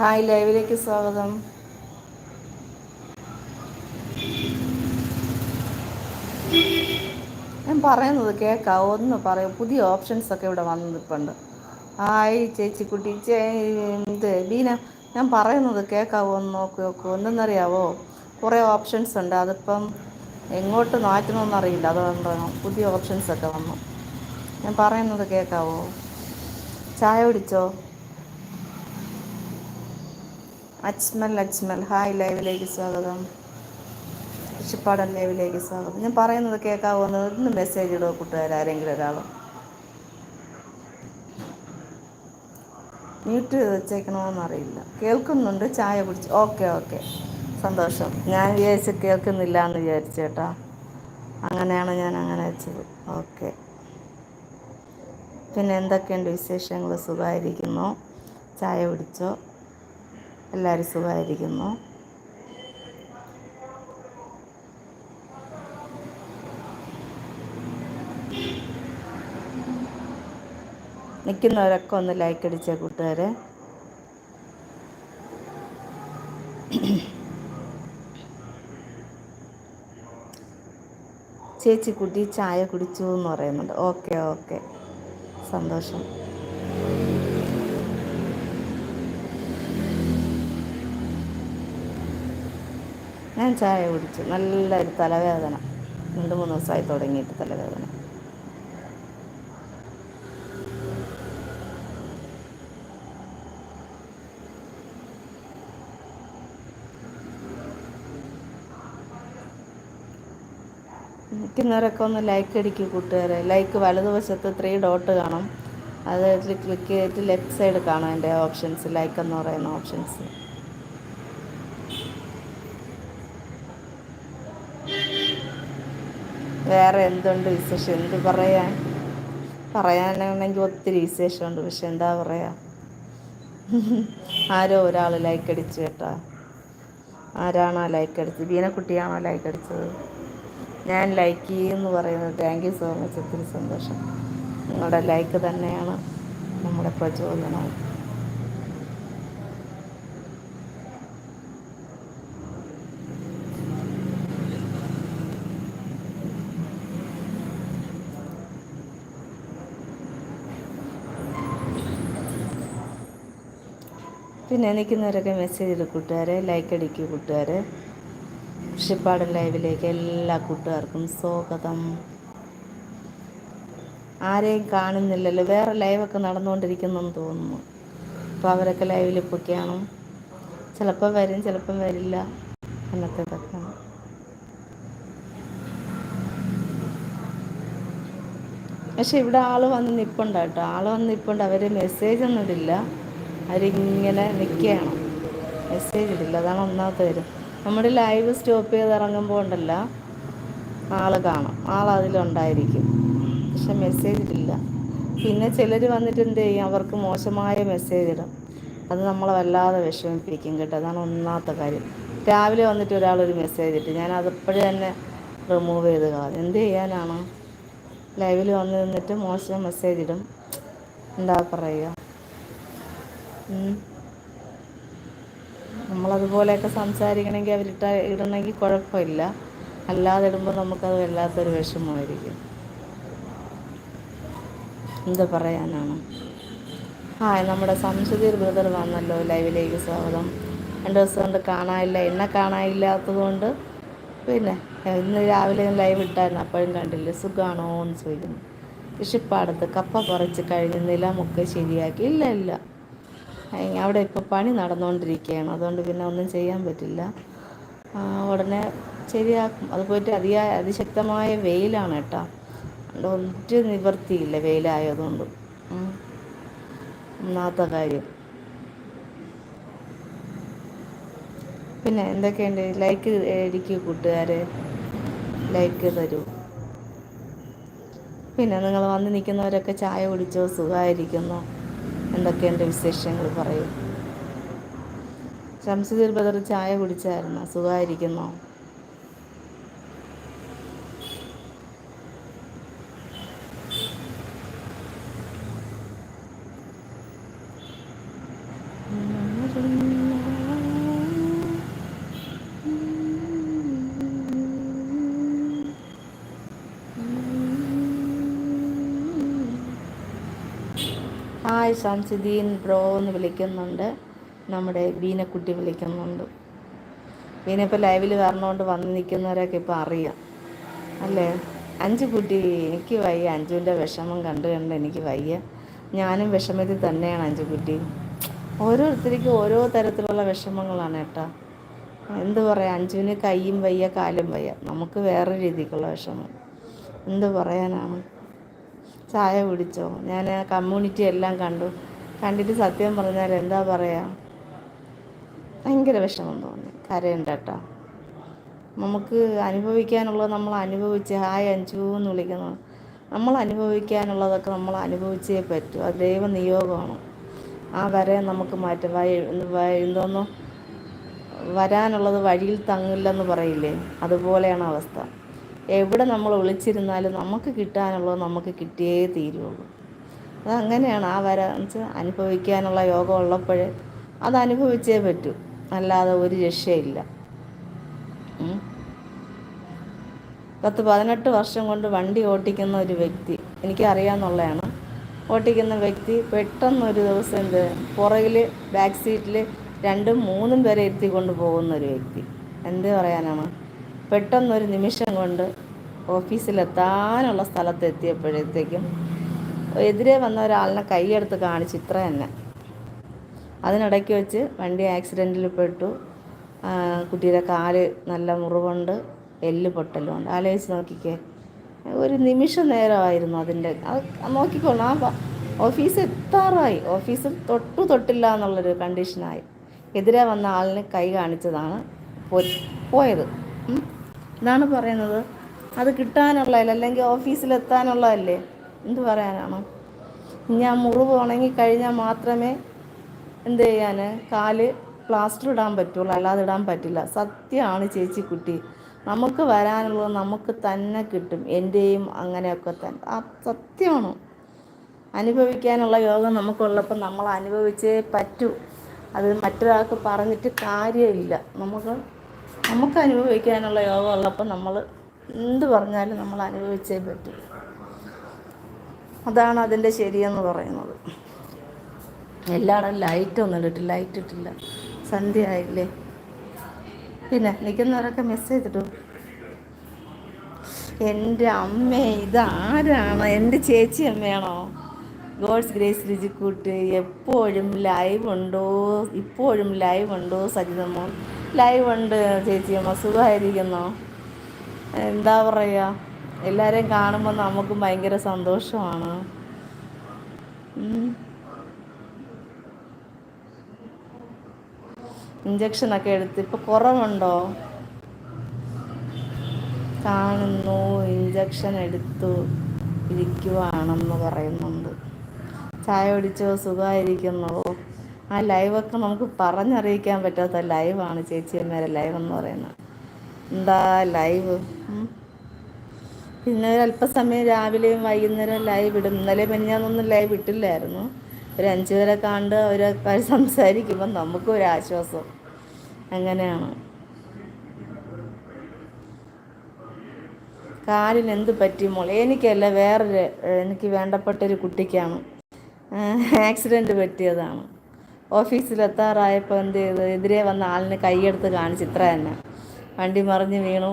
Hi ലൈവിലേക്ക് സ്വാഗതം. ഞാൻ പറയുന്നത് കേൾക്കാം ഒന്ന് പറയും. പുതിയ ഓപ്ഷൻസ് ഒക്കെ ഇവിടെ വന്നിട്ടുണ്ട്. ഹായ് ചേച്ചി കുട്ടി ഇത് ബീന ഞാൻ പറയുന്നത് കേൾക്കാവോ? ഒന്ന് നോക്കി നോക്കൂ. എന്തെന്നറിയാവോ? കുറേ ഓപ്ഷൻസ് ഉണ്ട്. അതിപ്പം എങ്ങോട്ട് മാറ്റണമെന്നറിയില്ല അതുകൊണ്ടാണ് പുതിയ ഓപ്ഷൻസ് ഒക്കെ വന്നു. ഞാൻ പറയുന്നത് കേൾക്കാവോ? ചായ കുടിച്ചോ? അജ്മൽ അജ്മൽ. ഹായ് ലൈവിലേക്ക് സ്വാഗതം. കൃഷിപ്പാടൻ ലൈവിലേക്ക് സ്വാഗതം. ഞാൻ പറയുന്നത് കേൾക്കാവുന്നത് ഒന്ന് മെസ്സേജ് ഇടുക കൂട്ടുകാർ ആരെങ്കിലും ഒരാൾ. മ്യൂട്ട് ചെയ്ത് വെച്ചേക്കണമെന്നറിയില്ല കേൾക്കുന്നുണ്ട് ചായ കുടിച്ച്. ഓക്കെ ഓക്കെ സന്തോഷം. ഞാൻ വിചാരിച്ച് കേൾക്കുന്നില്ല എന്ന് വിചാരിച്ചേട്ടാ അങ്ങനെയാണ് ഞാൻ അങ്ങനെ വെച്ചത്. ഓക്കെ പിന്നെ എന്തൊക്കെയുണ്ട് വിശേഷങ്ങൾ? സുഖമായിരിക്കുന്നു? ചായ കുടിച്ചോ? എല്ലാവരും സുഖമായിരിക്കുന്നു. നിൽക്കുന്നവരൊക്കെ ഒന്ന് ലൈക്ക് അടിച്ച കൂട്ടുകാരെ. ചേച്ചി കുട്ടി ചായ കുടിച്ചു എന്ന് പറയുന്നുണ്ട്. ഓക്കെ ഓക്കെ സന്തോഷം. ഞാൻ ചായ കുടിച്ചു. നല്ലൊരു തലവേദന. രണ്ട് മൂന്ന് ദിവസമായി തുടങ്ങിയിട്ട് തലവേദന. നിൽക്കുന്നവരൊക്കെ ഒന്ന് ലൈക്ക് അടിക്കുക കൂട്ടുകാരെ. ലൈക്ക് വലതുവശത്ത് ത്രീ ഡോട്ട് കാണും. അത് ക്ലിക്ക് ചെയ്തിട്ട് ലെഫ്റ്റ് സൈഡ് കാണും എന്റെ ഓപ്ഷൻസ് ലൈക്ക് എന്ന് പറയുന്ന ഓപ്ഷൻസ് വേറെ എന്തുണ്ട് വിശേഷം? എന്ത് പറയാൻ പറയാനാണെങ്കിൽ ഒത്തിരി വിശേഷമുണ്ട്. പക്ഷെ എന്താ പറയാ? ആരോ ഒരാൾ ലൈക്ക് അടിച്ചു കേട്ടാ. ആരാണോ ലൈക്ക് അടിച്ചത്? ബീനക്കുട്ടിയാണോ ലൈക്ക് അടിച്ചത്? ഞാൻ ലൈക്ക് എന്ന് പറയുന്നത്. താങ്ക് യു സോ മച്ച് ഒത്തിരി സന്തോഷം. നിങ്ങളുടെ ലൈക്ക് തന്നെയാണ് നമ്മുടെ പ്രചോദനം. പിന്നെ നിൽക്കുന്നവരൊക്കെ മെസ്സേജ് ചെയ്ത് കൂട്ടുകാരെ ലൈക്ക് അടിക്കുക കൂട്ടുകാരെ. കൃഷിപ്പാടൻ ലൈവിലേക്ക് എല്ലാ കൂട്ടുകാർക്കും സ്വാഗതം. ആരെയും കാണുന്നില്ലല്ലോ. വേറെ ലൈവൊക്കെ നടന്നുകൊണ്ടിരിക്കുന്നെന്ന് തോന്നുന്നു. അപ്പോൾ അവരൊക്കെ ലൈവിൽ ഇപ്പൊക്കെയാണ് ചിലപ്പോൾ വരും ചിലപ്പം വരില്ല. എന്നത്തേതൊക്കെയാണ് പക്ഷെ ഇവിടെ ആൾ വന്ന് നിൽപ്പുണ്ട് കേട്ടോ. ആൾ വന്ന് നിൽപ്പുണ്ട് അവർ മെസ്സേജ് ഒന്നും ഇടില്ല. അവരിങ്ങനെ നിൽക്കുകയാണ്. മെസ്സേജ് ഇടില്ല. അതാണ് ഒന്നാമത്തെ കാര്യം. നമ്മുടെ ലൈവ് സ്റ്റോപ്പ് ചെയ്ത് ഇറങ്ങുമ്പോൾ ഉണ്ടല്ല ആൾ കാണും. ആൾ അതിലുണ്ടായിരിക്കും. പക്ഷെ മെസ്സേജ് ഇടില്ല. പിന്നെ ചിലർ വന്നിട്ട് എന്ത് ചെയ്യും? അവർക്ക് മോശമായ മെസ്സേജ് ഇടും. അത് നമ്മളെ വല്ലാതെ വിഷമിപ്പിക്കും കേട്ടോ. അതാണ് ഒന്നാമത്തെ കാര്യം. രാവിലെ വന്നിട്ട് ഒരാളൊരു മെസ്സേജ് ഇട്ട് ഞാൻ അതെപ്പോഴും തന്നെ റിമൂവ് ചെയ്ത് കളഞ്ഞു. എന്ത് ചെയ്യാനാണ്? ലൈവിൽ വന്ന് നിന്നിട്ട് മോശം മെസ്സേജ് ഇടും. എന്താ പറയുക? നമ്മളതുപോലെയൊക്കെ സംസാരിക്കണമെങ്കിൽ അവരിട്ട ഇടണമെങ്കിൽ കുഴപ്പമില്ല. അല്ലാതെ ഇടുമ്പോൾ നമുക്കത് വല്ലാത്തൊരു വിഷമമായിരിക്കും. എന്ത് പറയാനാണ്? ആ നമ്മുടെ സംശുദ്ധീർ ബ്രദർ വന്നല്ലോ ലൈവിലേക്ക് സ്വാഗതം. രണ്ട് ദിവസം കൊണ്ട് കാണാനില്ല എന്നെ കാണാനില്ലാത്തതുകൊണ്ട് പിന്നെ ഇന്ന് രാവിലെ ഞാൻ ലൈവ് ഇട്ടായിരുന്നു അപ്പോഴും കണ്ടില്ല. സുഖമാണോ എന്ന് ചോദിക്കുന്നു. വിഷിപ്പാടത്ത് കപ്പ പറിച്ച് കഴിഞ്ഞ് നിലമൊക്കെ ശരിയാക്കി. ഇല്ല ഇല്ല. അവിടെ ഇപ്പോൾ പണി നടന്നുകൊണ്ടിരിക്കുകയാണ് അതുകൊണ്ട് പിന്നെ ഒന്നും ചെയ്യാൻ പറ്റില്ല. ഉടനെ ശരിയാക്കും. അത് പോയിട്ട് അതിയ അതിശക്തമായ വെയിലാണ് കേട്ടോ. ഒരു നിവൃത്തിയില്ല വെയിലായതുകൊണ്ട്. ഒന്നാത്ത കാര്യം. പിന്നെ എന്തൊക്കെയുണ്ട്? ലൈക്ക് ഇരിക്കൂ കൂട്ടുകാരെ. ലൈക്ക് തരൂ. പിന്നെ നിങ്ങൾ വന്ന് നിൽക്കുന്നവരൊക്കെ ചായ കുടിച്ചോ? സുഖമായിരിക്കുന്നു? എന്തൊക്കെയുണ്ട് വിശേഷങ്ങൾ പറയും. ശംസുദീർ ബദർ ചായ കുടിച്ചായിരുന്നോ? സുഖമായിരിക്കുന്നോ ഹായ് ശംസുദ്ദീൻ ബ്രോ എന്ന് വിളിക്കുന്നുണ്ട്. നമ്മുടെ ബീനക്കുട്ടി വിളിക്കുന്നുണ്ട്. ബീന ഇപ്പോൾ ലൈവിൽ വരണോണ്ട് വന്ന് നിൽക്കുന്നവരൊക്കെ ഇപ്പോൾ അറിയാം. അല്ലേ? അഞ്ചു കുട്ടി എനിക്ക് വയ്യ. അഞ്ചുവിന്റെ വിഷമം കണ്ട് കണ്ട് എനിക്ക് വയ്യ. ഞാനും വിഷമത്തിൽ തന്നെയാണ് അഞ്ചു കുട്ടി. ഓരോരുത്തർക്കും ഓരോ തരത്തിലുള്ള വിഷമങ്ങളാണ് കേട്ടോ എന്ത് പറയാം? അഞ്ചുവിന് കൈയും വയ്യ കാലും വയ്യ. നമുക്ക് വേറെ രീതിക്കുള്ള വിഷമം. എന്ത് പറയാനാണ്? ചായ കുടിച്ചോ? ഞാൻ കമ്മ്യൂണിറ്റി എല്ലാം കണ്ടു. കണ്ടിട്ട് സത്യം പറഞ്ഞാൽ എന്താ പറയുക ഭയങ്കര വിഷമം തോന്നി. കരയുണ്ട കേട്ടോ നമുക്ക് അനുഭവിക്കാനുള്ളത് നമ്മൾ അനുഭവിച്ച് ഹായ് അഞ്ചു എന്ന് വിളിക്കുന്നത് നമ്മൾ അനുഭവിക്കാനുള്ളതൊക്കെ നമ്മൾ അനുഭവിച്ചേ പറ്റൂ. അത് ദൈവ നിയോഗമാണ്. ആ വരെ നമുക്ക് മാറ്റം. എന്തോന്നോ? വരാനുള്ളത് വഴിയിൽ തങ്ങില്ലെന്ന് പറയില്ലേ? അതുപോലെയാണ് അവസ്ഥ. എവിടെ നമ്മൾ ഒളിച്ചിരുന്നാലും നമുക്ക് കിട്ടാനുള്ളത് നമുക്ക് കിട്ടിയേ തീരുള്ളൂ. അതങ്ങനെയാണ് ആ വര വെച്ചാൽ അനുഭവിക്കാനുള്ള യോഗം ഉള്ളപ്പോഴേ അത് അനുഭവിച്ചേ പറ്റൂ. അല്ലാതെ ഒരു രക്ഷയില്ല. പത്ത് പതിനെട്ട് വർഷം കൊണ്ട് വണ്ടി ഓട്ടിക്കുന്ന ഒരു വ്യക്തി എനിക്കറിയാമെന്നുള്ളതാണ് ഓട്ടിക്കുന്ന വ്യക്തി പെട്ടെന്ന് ഒരു ദിവസം എന്ത് പുറകിൽ ബാക്ക് സീറ്റിൽ രണ്ടും മൂന്നും പേരെ എത്തിക്കൊണ്ട് പോകുന്ന ഒരു വ്യക്തി. എന്ത് പറയാനാണ്? പെട്ടെന്നൊരു നിമിഷം കൊണ്ട് ഓഫീസിലെത്താനുള്ള സ്ഥലത്ത് എത്തിയപ്പോഴത്തേക്കും എതിരെ വന്ന ഒരാളിനെ കൈയെടുത്ത് കാണിച്ച് ഇത്ര തന്നെ. അതിനിടയ്ക്ക് വെച്ച് വണ്ടി ആക്സിഡന്റിൽ പെട്ടു. കുട്ടിയുടെ കാൽ നല്ല മുറിവുണ്ട് എല്ല് പൊട്ടലുണ്ട് ആലോചിച്ച് നോക്കിക്കേ. ഒരു നിമിഷ നേരമായിരുന്നു അതിന്റെ. അത് നോക്കിക്കോളാം. ആ ഓഫീസ് എത്താറായി. ഓഫീസ് തൊട്ടു തൊട്ടില്ല എന്നുള്ളൊരു കണ്ടീഷനായി. എതിരെ വന്ന ആളിന് കൈ കാണിച്ചതാണ് പോയത്. ഇതാണ് പറയുന്നത്. അത് കിട്ടാനുള്ളതല്ല? അല്ലെങ്കിൽ ഓഫീസിലെത്താനുള്ളതല്ലേ? എന്ത് പറയാനാണോ? ഞാൻ മുറിവ് ഉണങ്ങി കഴിഞ്ഞാൽ മാത്രമേ എന്ത് ചെയ്യാൻ കാൽ പ്ലാസ്റ്റർ ഇടാൻ പറ്റുള്ളൂ. അല്ലാതെ ഇടാൻ പറ്റില്ല. സത്യമാണ് ചേച്ചി കുട്ടി. നമുക്ക് വരാനുള്ളത് നമുക്ക് തന്നെ കിട്ടും. എന്റെയും അങ്ങനെയൊക്കെ തന്നെ. ആ സത്യമാണ്. അനുഭവിക്കാനുള്ള യോഗം നമുക്കുള്ളപ്പോൾ നമ്മൾ അനുഭവിച്ചേ പറ്റൂ. അത് മറ്റൊരാൾക്ക് പറഞ്ഞിട്ട് കാര്യമില്ല. നമുക്ക് നമുക്ക് അനുഭവിക്കാനുള്ള യോഗം ഉള്ളപ്പോൾ നമ്മൾ എന്ത് പറഞ്ഞാലും നമ്മൾ അനുഭവിച്ചേ പറ്റൂ. അതാണ് അതിന്റെ ശരിയെന്ന് പറയുന്നത്. എല്ലായിടും ലൈറ്റ് ഒന്നും ഇട്ടു ലൈറ്റ് ഇട്ടില്ല. സന്ധ്യ ആയില്ലേ? പിന്നെ നിൽക്കുന്നവരൊക്കെ മെസ്സേജ് ഇട്ടു എന്റെ അമ്മ ഇതാരാണ്? എന്റെ ചേച്ചി അമ്മയാണോ? ഗോഡ്സ് ഗ്രേസ് രുചിക്കൂട്ട് എപ്പോഴും ലൈവ് ഉണ്ടോ? ഇപ്പോഴും ലൈവ് ഉണ്ടോ സജിതമ്മോ? ലൈവ് ഉണ്ട് ചേച്ചിയമ്മ. സുഖമായിരിക്കുന്നോ? എന്താ പറയുക എല്ലാവരെയും കാണുമ്പോൾ നമുക്കും ഭയങ്കര സന്തോഷമാണ്. ഇഞ്ചക്ഷനൊക്കെ എടുത്ത്. ഇപ്പോൾ കുറവുണ്ടോ? കാണുന്നു. ഇഞ്ചക്ഷൻ എടുത്തു ഇരിക്കുവാണെന്ന് പറയുന്നുണ്ട്. ചായ കുടിച്ചോ? സുഖമായിരിക്കുന്നു? ആ ലൈവൊക്കെ നമുക്ക് പറഞ്ഞറിയിക്കാൻ പറ്റാത്ത ലൈവാണ് ചേച്ചിയമ്മേരെ ലൈവ് എന്ന് പറയുന്നത്. എന്താ ലൈവ് പിന്നെ ഒരു അല്പസമയം രാവിലെയും വൈകുന്നേരം ലൈവ് ഇടും. ഇന്നലെ മെഞ്ഞാന്നൊന്നും ലൈവ് ഇട്ടില്ലായിരുന്നു. ഒരു അഞ്ചു പേരെ കണ്ട് അവരൊക്കെ സംസാരിക്കുമ്പോൾ നമുക്കും ഒരു ആശ്വാസം. അങ്ങനെയാണ്. കാലിന് എന്ത് പറ്റി മോളെ? എനിക്കല്ല വേറൊരു എനിക്ക് വേണ്ടപ്പെട്ടൊരു കുട്ടിക്കാണ്. ആക്സിഡന്റ് പറ്റിയതാണ്. ഓഫീസിലെത്താറായപ്പോൾ എന്ത് ചെയ്തു എതിരെ വന്ന ആളിന് കൈയെടുത്ത് കാണിച്ച് ഇത്ര തന്നെ. വണ്ടി മറിഞ്ഞ് വീണു.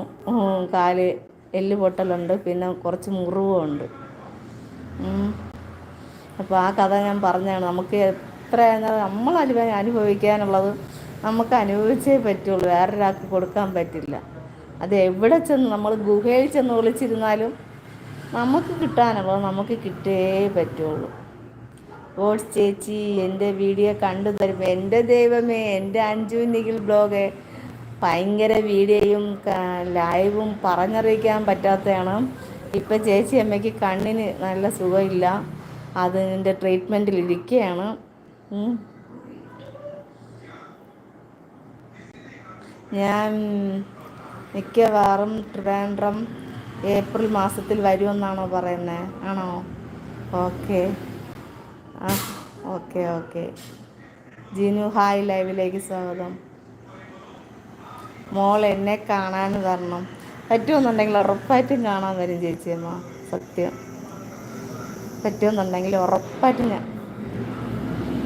കാൽ എല്ല് പൊട്ടലുണ്ട്. പിന്നെ കുറച്ച് മുറിവുമുണ്ട് അപ്പോൾ ആ കഥ ഞാൻ പറഞ്ഞാണ് നമുക്ക് എത്ര നമ്മൾ അനുഭവ അനുഭവിക്കാനുള്ളത് നമുക്ക് അനുഭവിച്ചേ പറ്റുള്ളൂ. വേറൊരാൾക്ക് കൊടുക്കാൻ പറ്റില്ല. അത് എവിടെ ചെന്ന് നമ്മൾ ഗുഹയിൽ ചെന്ന് ഒളിച്ചിരുന്നാലും നമുക്ക് കിട്ടാനുള്ളത് നമുക്ക് കിട്ടേ പറ്റുള്ളൂ. ഓട്സ് ചേച്ചി എന്റെ വീഡിയോ കണ്ടു തരുമ്പോൾ എന്റെ ദൈവമേ എന്റെ അഞ്ചു നിഖിൽ ബ്ലോഗ്. ഭയങ്കര വീഡിയോയും ലൈവും പറഞ്ഞറിയിക്കാൻ പറ്റാത്തതാണ്. ഇപ്പം ചേച്ചി അമ്മയ്ക്ക് കണ്ണിന് നല്ല സുഖമില്ല. അതിന്റെ ട്രീറ്റ്മെന്റിൽ ഇരിക്കുകയാണ്. ഞാൻ മിക്കവാറും ട്രിവാൻഡ്രം ഏപ്രിൽ മാസത്തിൽ വരുമെന്നാണോ പറയുന്നത്? ആണോ? ഓക്കെ. ആ ഓക്കെ ഓക്കെ. ജിനു ഹായ് ലൈവിലേക്ക് സ്വാഗതം. മോൾ എന്നെ കാണാൻ തരണം. പറ്റുമെന്നുണ്ടെങ്കിൽ ഉറപ്പായിട്ടും കാണാൻ വരും ചേച്ചിയമ്മ സത്യം. പറ്റുമെന്നുണ്ടെങ്കിൽ ഉറപ്പായിട്ടും ഞാൻ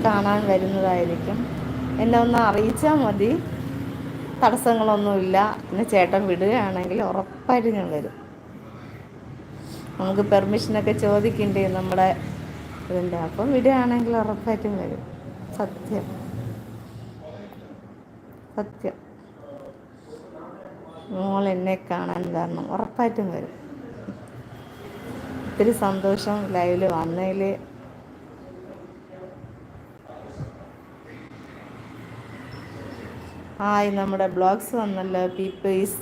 കാണാൻ വരുന്നതായിരിക്കും. എന്നെ ഒന്ന് അറിയിച്ചാൽ മതി. തടസ്സങ്ങളൊന്നുമില്ല. പിന്നെ ചേട്ടൻ വിടുകയാണെങ്കിൽ ഉറപ്പായിട്ടും ഞാൻ വരും. നമുക്ക് പെർമിഷനൊക്കെ ചോദിക്കേണ്ടേ നമ്മുടെ ഇതിന്റെ അപ്പം വിടുകയാണെങ്കിൽ ഉറപ്പായിട്ടും വരും. സത്യം. സത്യം. മോൾ എന്നെ കാണാൻ കാരണം ഉറപ്പായിട്ടും വരും. ഒത്തിരി സന്തോഷം ലൈവിൽ വന്നതിൽ ഹായ് നമ്മുടെ ബ്ലോഗ്സ് വന്നല്ലോ. People's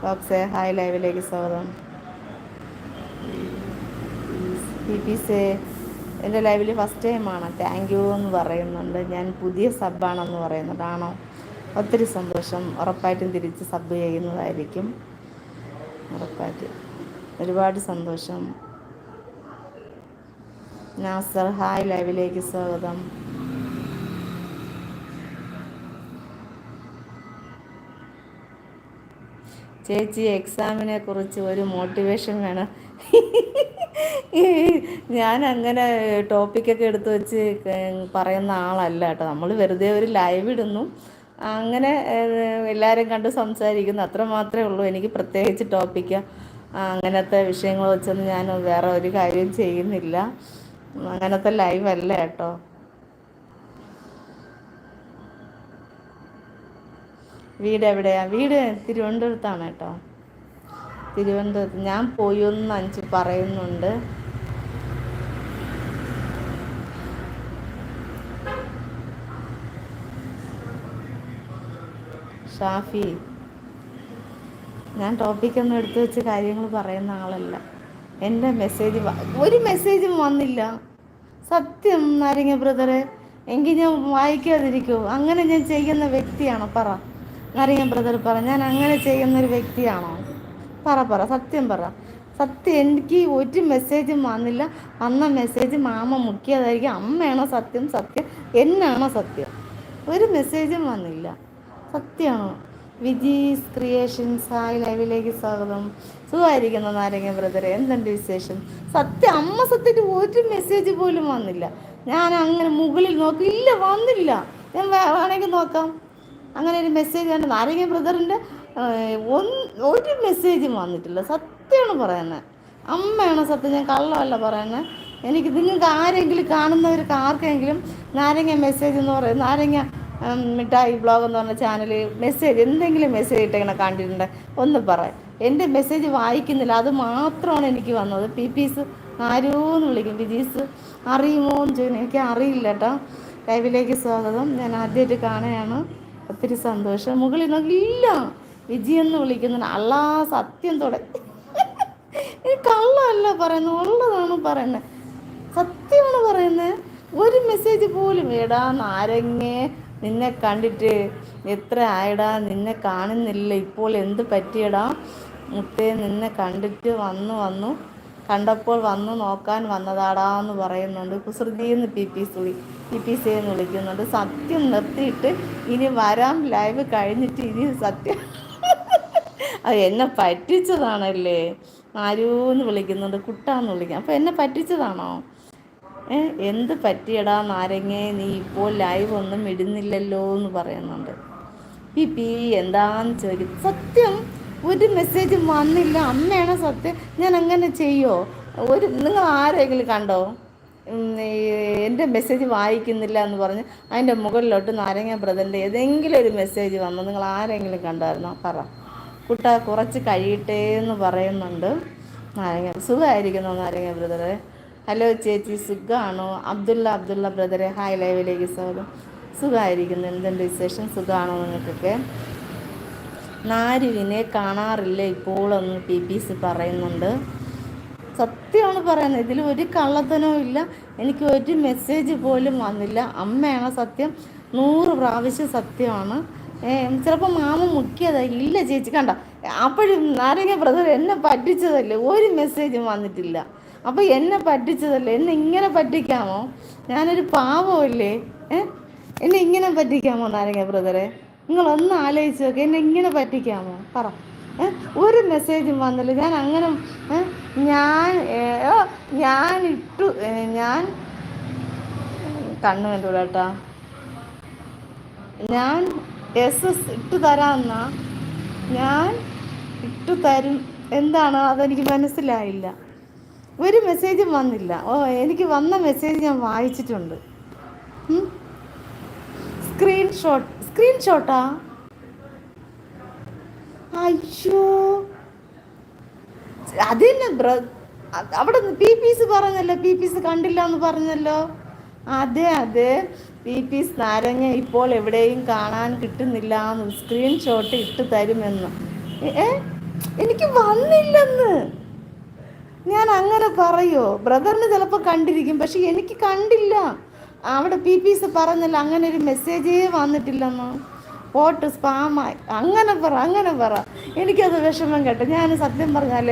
blogs. ഹായ് ലൈവിലേക്ക് സ്വാഗതം. പീപ്പീസേ എന്റെ ലൈവിൽ ഫസ്റ്റ് ടൈമാണ് താങ്ക് യു എന്ന് പറയുന്നുണ്ട്. ഞാൻ പുതിയ സബ്ബാണെന്ന് പറയുന്നതാണോ ഒത്തിരി സന്തോഷം. ഉറപ്പായിട്ടും തിരിച്ച് സബ് ചെയ്യുന്നതായിരിക്കും. ഉറപ്പായിട്ട്. ഒരുപാട് സന്തോഷം. നാസർ ഹായ് ലൈവിലേക്ക് സ്വാഗതം. ചേച്ചി എക്സാമിനെ കുറിച്ച് ഒരു മോട്ടിവേഷൻ വേണം. ഞാൻ അങ്ങനെ ടോപ്പിക്കൊക്കെ എടുത്ത് വെച്ച് പറയുന്ന ആളല്ല കേട്ടോ. നമ്മൾ വെറുതെ ഒരു ലൈവ് ഇടുന്നു. അങ്ങനെ എല്ലാവരും കണ്ട് സംസാരിക്കുന്നു. അത്ര മാത്രമേ ഉള്ളൂ. എനിക്ക് പ്രത്യേകിച്ച് ടോപ്പിക്ക് അങ്ങനത്തെ വിഷയങ്ങൾ വെച്ചൊന്നും ഞാൻ വേറെ ഒരു കാര്യം ചെയ്യുന്നില്ല. അങ്ങനത്തെ ലൈവ് അല്ല കേട്ടോ. വീട് എവിടെയാ? വീട് തിരുവനന്തപുരത്താണ് കേട്ടോ. തിരുവനന്തപുരത്ത് ഞാൻ പോയി ഒന്ന് അഞ്ച് പറയുന്നുണ്ട്. ഷാഫി ഞാൻ ടോപ്പിക് ഒന്നും എടുത്തു വെച്ച് കാര്യങ്ങൾ പറയുന്ന ആളല്ല. എന്റെ മെസ്സേജ് ഒരു മെസ്സേജും വന്നില്ല. സത്യം നാരങ്ങ ബ്രദറെ എങ്കിൽ ഞാൻ വായിക്കാതിരിക്കുമോ അങ്ങനെ ഞാൻ ചെയ്യുന്ന വ്യക്തിയാണോ? പറ. നാരങ്ങ ബ്രദർ പറ ഞാൻ അങ്ങനെ ചെയ്യുന്ന ഒരു വ്യക്തിയാണോ? പറ പറ. സത്യം പറ. സത്യം എനിക്ക് ഒരു മെസ്സേജും വന്നില്ല. വന്ന മെസ്സേജ് മാമ മുക്കിയതായിരിക്കും. അമ്മയാണോ സത്യം? സത്യം. എന്നാണോ സത്യം? ഒരു മെസ്സേജും വന്നില്ല. സത്യമാണോ വിജീസ് ക്രിയേഷൻസ് ആയി ലൈവിലേക്ക് സ്വാഗതം. സുഖമായിരിക്കുന്നു നാരങ്ങ ബ്രദറെ? എന്തുണ്ട് വിശേഷം? സത്യം അമ്മ സത്യത്തിൽ ഒരു മെസ്സേജ് പോലും വന്നില്ല. ഞാൻ അങ്ങനെ മുകളിൽ നോക്കി ഇല്ല വന്നില്ല. ഞാൻ വേണമെങ്കിൽ നോക്കാം. അങ്ങനെ ഒരു മെസ്സേജ് ആണ് നാരങ്ങ ബ്രദറിന്റെ ഒരു മെസ്സേജും വന്നിട്ടില്ല. സത്യമാണ് പറയുന്നത് അമ്മയാണ് സത്യം. ഞാൻ കള്ളമല്ല പറയുന്നത് എനിക്ക് നിങ്ങൾക്ക് ആരെങ്കിലും കാണുന്നവർക്ക് ആർക്കെങ്കിലും നാരങ്ങ മെസ്സേജ് എന്ന് പറയും നാരങ്ങ മിഠായി ബ്ലോഗ് എന്ന് പറഞ്ഞ ചാനൽ മെസ്സേജ് എന്തെങ്കിലും മെസ്സേജ് ഇട്ടിങ്ങനെ കണ്ടിട്ടുണ്ട്. ഒന്ന് പറയാം എന്റെ മെസ്സേജ് വായിക്കുന്നില്ല. അത് മാത്രമാണ് എനിക്ക് വന്നത്. പി പീസ് ആരോന്ന് വിളിക്കും. വിജീസ് അറിയുമോ എന്ന് ചോദിക്കുന്നു എനിക്ക് അറിയില്ല കേട്ടോ. ലൈവിലേക്ക് സ്വാഗതം. ഞാൻ ആദ്യമായിട്ട് കാണുകയാണ്. ഒത്തിരി സന്തോഷം. മുകളിൽ നോക്കി ഇല്ല വിജി എന്ന് അല്ലാ സത്യം തുടങ്ങി കള്ളമല്ല പറയുന്നത് ഉള്ളതാണ് പറയുന്നത്. സത്യമാണ് പറയുന്നത്. ഒരു മെസ്സേജ് പോലും എടാ നാരങ്ങേ നിന്നെ കണ്ടിട്ട് എത്ര ആയടാ നിന്നെ കാണുന്നില്ല ഇപ്പോൾ എന്ത് പറ്റിയടാ? മുത്തേ നിന്നെ കണ്ടിട്ട് വന്നു വന്നു. കണ്ടപ്പോൾ വന്നു നോക്കാൻ വന്നതാടാ എന്ന് പറയുന്നുണ്ട്. കുസൃതിന്ന് പി പി സുളി പി പി സി എന്ന് വിളിക്കുന്നുണ്ട്. സത്യം നിർത്തിയിട്ട് ഇനി വരാം ലൈവ് കഴിഞ്ഞിട്ട് ഇനി സത്യം അത് എന്നെ പറ്റിച്ചതാണല്ലേ? ആരൂന്ന് വിളിക്കുന്നുണ്ട്? കുട്ടാന്ന് വിളിക്കാം. അപ്പോൾ എന്നെ പറ്റിച്ചതാണോ? എന്ത് പറ്റിയടാ നാരങ്ങേ? നീ ഇപ്പോൾ ലൈവ് ഒന്നും ഇടുന്നില്ലല്ലോ എന്ന് പറയുന്നുണ്ട്. പി പി എന്താന്ന് ചോദിക്കും. സത്യം ഒരു മെസ്സേജ് വന്നില്ല. അമ്മയാണ് സത്യം? ഞാൻ അങ്ങനെ ചെയ്യോ? ഒരു നിങ്ങൾ ആരെങ്കിലും കണ്ടോ? എന്റെ മെസ്സേജ് വായിക്കുന്നില്ല എന്ന് പറഞ്ഞ് അതിന്റെ മുകളിലോട്ട് നാരങ്ങ ബ്രദറിന്റെ ഏതെങ്കിലും ഒരു മെസ്സേജ് വന്നു നിങ്ങൾ ആരെങ്കിലും കണ്ടായിരുന്നോ? പറ. കുട്ട കുറച്ച് കഴിയട്ടെ എന്ന് പറയുന്നുണ്ട്. നാരങ്ങ സുഖമായിരിക്കുന്നു നാരങ്ങ ബ്രദറെ. ഹലോ ചേച്ചി സുഖമാണോ അബ്ദുള്ള അബ്ദുള്ള ബ്രദറെ ഹായ് ലൈവിലേക്ക് സ്വാഗതം. സുഖമായിരിക്കുന്നു. എന്തുണ്ട് വിശേഷം? സുഖമാണോ നിങ്ങൾക്കൊക്കെ? നാരുവിനെ കാണാറില്ല ഇപ്പോഴൊന്ന് പി പി സി പറയുന്നുണ്ട്. സത്യമാണ് പറയുന്നത്. ഇതിൽ ഒരു കള്ളത്തനവും ഇല്ല. എനിക്ക് ഒരു മെസ്സേജ് പോലും വന്നില്ല. അമ്മയാണ് സത്യം. നൂറ് പ്രാവശ്യം സത്യമാണ്. ചിലപ്പോൾ മാമ മുക്കിയതായിരിക്കും. ഇല്ല ചേച്ചി കണ്ട? അപ്പോഴും നാരങ്ങ ബ്രദർ എന്നെ പറ്റിച്ചതല്ലേ? ഒരു മെസ്സേജും വന്നിട്ടില്ല. അപ്പോൾ എന്നെ പറ്റിച്ചതല്ലേ? എന്നെ ഇങ്ങനെ പറ്റിക്കാമോ? ഞാനൊരു പാവമല്ലേ? എന്നെ ഇങ്ങനെ പറ്റിക്കാമോ നാരങ്ങ ബ്രദറെ നിങ്ങളൊന്ന് ആലോചിച്ച് നോക്കി. എന്നെ ഇങ്ങനെ പറ്റിക്കാമോ? പറ. ഒരു മെസ്സേജും വന്നില്ല. ഞാൻ അങ്ങനെ ഞാൻ ഞാൻ ഇട്ടു ഞാൻ കണ്ണു കണ്ടുകൂടാട്ടാ ഞാൻ എസ് എസ് ഇട്ട് തരാമെന്നാ? ഞാൻ ഇട്ടു തരും. എന്താണ്? അതെനിക്ക് മനസ്സിലായില്ല. ഒരു മെസ്സേജും വന്നില്ല. ഓ എനിക്ക് വന്ന മെസ്സേജ് ഞാൻ വായിച്ചിട്ടുണ്ട്. സ്ക്രീൻഷോട്ട് സ്ക്രീൻഷോട്ടാ അയ്യോ. അതിന് ബ്ര അവിടെ പി പീസ് പറഞ്ഞല്ലോ. പി പീസ് കണ്ടില്ല എന്ന് പറഞ്ഞല്ലോ. അതെ അതെ. പി പി നാരങ്ങ ഇപ്പോൾ എവിടെയും കാണാൻ കിട്ടുന്നില്ല. എന്ന് സ്ക്രീൻഷോട്ട് ഇട്ട് തരുമെന്ന്. ഏ എനിക്ക് വന്നില്ലെന്ന്. ഞാൻ അങ്ങനെ പറയോ? ബ്രദറിന് ചിലപ്പോൾ കണ്ടിരിക്കും പക്ഷെ എനിക്ക് കണ്ടില്ല. അവിടെ പി പീസ് പറഞ്ഞല്ലോ അങ്ങനെ ഒരു മെസ്സേജേ വന്നിട്ടില്ലെന്ന്. പോട്ട് സ്പാമായി അങ്ങനെ പറ അങ്ങനെ പറ. എനിക്കത് വിഷമം കേട്ടോ. ഞാൻ സത്യം പറഞ്ഞാൽ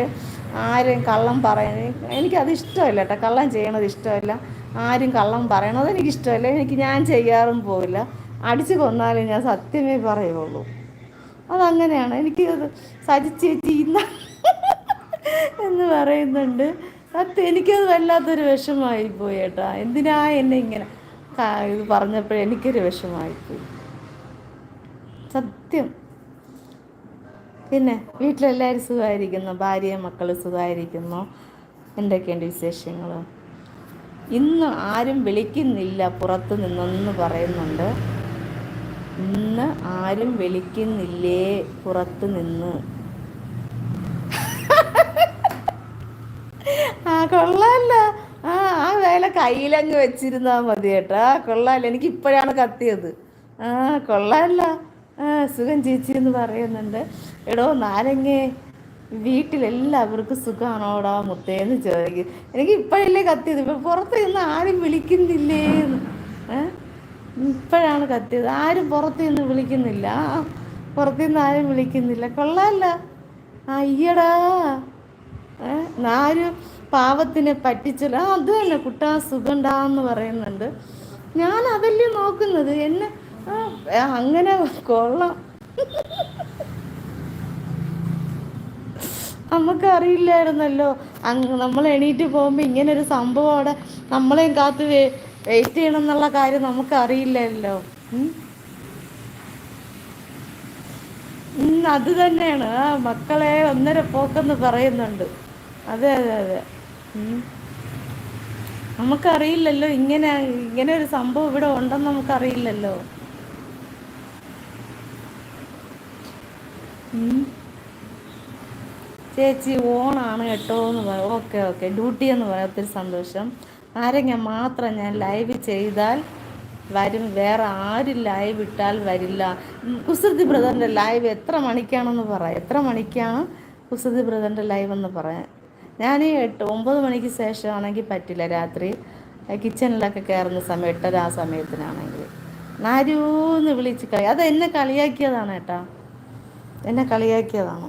ആരെയും കള്ളം പറയുന്നത് എനിക്കത് ഇഷ്ടമല്ല കേട്ടോ. കള്ളം ചെയ്യണത് ഇഷ്ടമല്ല. ആരും കള്ളം പറയണത് എനിക്ക് ഇഷ്ടമല്ല എനിക്ക് ഞാൻ ചെയ്യാറും പോവില്ല. അടിച്ചു കൊന്നാലും ഞാൻ സത്യമേ പറയുള്ളൂ. അതങ്ങനെയാണ്. എനിക്ക് സജിച്ചേച്ചി ഇന്ന എന്ന് പറയുന്നുണ്ട്. സത്യം എനിക്കത് വല്ലാത്തൊരു വിഷമായി പോയി ഏട്ടാ. എന്തിനാ എന്നെ ഇങ്ങനെ ഇത് പറഞ്ഞപ്പോൾ എനിക്കൊരു വിഷമായിപ്പോയി. സത്യം. പിന്നെ വീട്ടിലെല്ലാവരും സുഖമായിരിക്കുന്നു? ഭാര്യയും മക്കൾ സുഖമായിരിക്കുന്നു? എന്തൊക്കെയുണ്ട് വിശേഷങ്ങൾ ഇന്ന് ആരും വിളിക്കുന്നില്ല പുറത്ത് നിന്നെന്ന് പറയുന്നുണ്ട്. ഇന്ന് ആരും വിളിക്കുന്നില്ലേ പുറത്ത് നിന്ന്? ആ കൊള്ളാല്ല ആ ആ വേല കയ്യിലങ്ങ് വെച്ചിരുന്നാ മതി കേട്ടോ. കൊള്ളാല്ല എനിക്ക് ഇപ്പോഴാണ് കത്തിയത്. ആ കൊള്ളാല്ല ആ സുഖം ചേച്ചി എന്ന് പറയുന്നുണ്ട്. എടോ നാരങ്ങേ. വീട്ടിലെല്ലാവർക്കും സുഖമാണോടാ മുത്തേന്ന് ചോദിക്കും. എനിക്ക് ഇപ്പോഴല്ലേ കത്തിയത്? ഇപ്പം പുറത്ത് നിന്ന് ആരും വിളിക്കുന്നില്ലേ ഇപ്പോഴാണ് കത്തിയത്. ആരും പുറത്ത് നിന്ന് വിളിക്കുന്നില്ല. പുറത്തു നിന്ന് ആരും വിളിക്കുന്നില്ല. കൊള്ളാല്ല. അയ്യടാ. ആരും പാവത്തിനെ പറ്റിച്ചല്ല അത് തന്നെ കുട്ടാ സുഖണ്ടാന്ന് പറയുന്നുണ്ട്. ഞാൻ അതല്ലേ നോക്കുന്നത്. എന്നെ അങ്ങനെ കൊള്ളാം. നമുക്കറിയില്ലായിരുന്നല്ലോ. അറിയില്ലായിരുന്നല്ലോ നമ്മൾ എണീറ്റ് പോകുമ്പോൾ ഇങ്ങനെ ഒരു സംഭവം അവിടെ നമ്മളെയും കാത്ത് വെയിറ്റ് ചെയ്യണം എന്നുള്ള കാര്യം നമുക്ക് അറിയില്ലല്ലോ അത് തന്നെയാണ്. മക്കളെ ഒന്നര പോക്കെന്ന് പറയുന്നുണ്ട്. അതെ അതെ അതെ. നമുക്കറിയില്ലല്ലോ ഇങ്ങനെ ഇങ്ങനെ ഒരു സംഭവം ഇവിടെ ഉണ്ടെന്ന് നമുക്കറിയില്ലല്ലോ. ചേച്ചി ഓണാണ് കേട്ടോ എന്ന് പറയും ഓക്കെ ഓക്കെ. ഡ്യൂട്ടി എന്ന് പറയാം ഒത്തിരി സന്തോഷം. ആരെങ്കിൽ മാത്രം ഞാൻ ലൈവ് ചെയ്താൽ വരും. വേറെ ആരും ലൈവ് ഇട്ടാൽ വരില്ല. കുസൃതി ബ്രദറിന്റെ ലൈവ് എത്ര മണിക്കാണെന്ന് പറയാം എത്ര മണിക്കാണ് കുസൃതി ബ്രദറിന്റെ ലൈവ് എന്ന് പറയാം ഞാൻ എട്ട് ഒമ്പത് മണിക്ക് ശേഷമാണെങ്കിൽ പറ്റില്ല രാത്രി. കിച്ചണിലൊക്കെ കയറുന്ന സമയം എട്ടര ആ സമയത്തിനാണെങ്കിൽ. നാരൂന്ന് വിളിച്ച് കളി അത് എന്നെ കളിയാക്കിയതാണ് ഏട്ടാ എന്നെ കളിയാക്കിയതാണ്.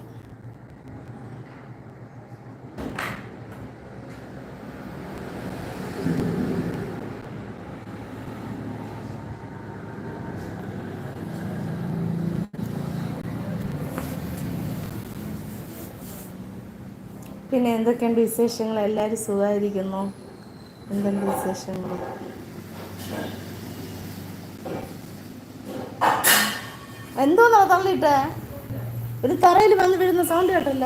പിന്നെ എന്തൊക്കെയുണ്ട് വിശേഷങ്ങൾ? എല്ലാവരും സുഖമായിരിക്കുന്നു? എന്തുണ്ട് വിശേഷങ്ങൾ? എന്തോന്നാ തള്ളിട്ട് ഒരു തറയിൽ വന്ന് വീഴുന്ന സൗണ്ട് കേട്ടല്ല.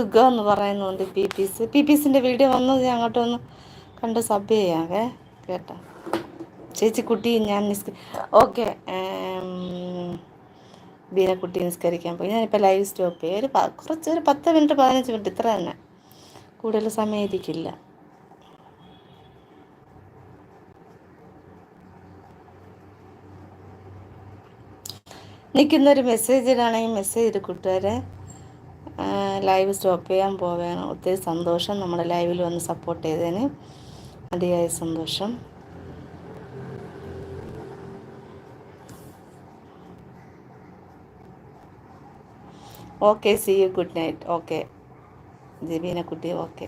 സുഖം എന്ന് പറയുന്നുണ്ട് പി പീസ് പി പീസിന്റെ വീഡിയോ വന്നത് ഞാൻ അങ്ങോട്ടൊന്ന് കണ്ട് സബ് ചെയ്യാവേ കേട്ടോ. ചേച്ചിക്കുട്ടി ഞാൻ നിസ്ക ഓക്കെ ബീനക്കുട്ടി നിസ്കരിക്കാൻ പോയി. ഞാനിപ്പോൾ ലൈവ് സ്റ്റോപ്പ് ചെയ്യും. ഒരു കുറച്ച് ഒരു പത്ത് മിനിറ്റ് പതിനഞ്ച് മിനിറ്റ് ഇത്ര തന്നെ. കൂടുതൽ സമയം ഇരിക്കില്ല. ഒരു മെസ്സേജിലാണെങ്കിൽ മെസ്സേജ് കൂട്ടുകാരെ. ഞാൻ ലൈവ് സ്റ്റോപ്പ് ചെയ്യാൻ പോവുകയാണ്. ഒത്തിരി സന്തോഷം നമ്മുടെ ലൈവിൽ വന്ന് സപ്പോർട്ട് ചെയ്തതിന്. അതിയായ സന്തോഷം. Okay see you good night okay Jabeena കുട്ടി ഓക്കെ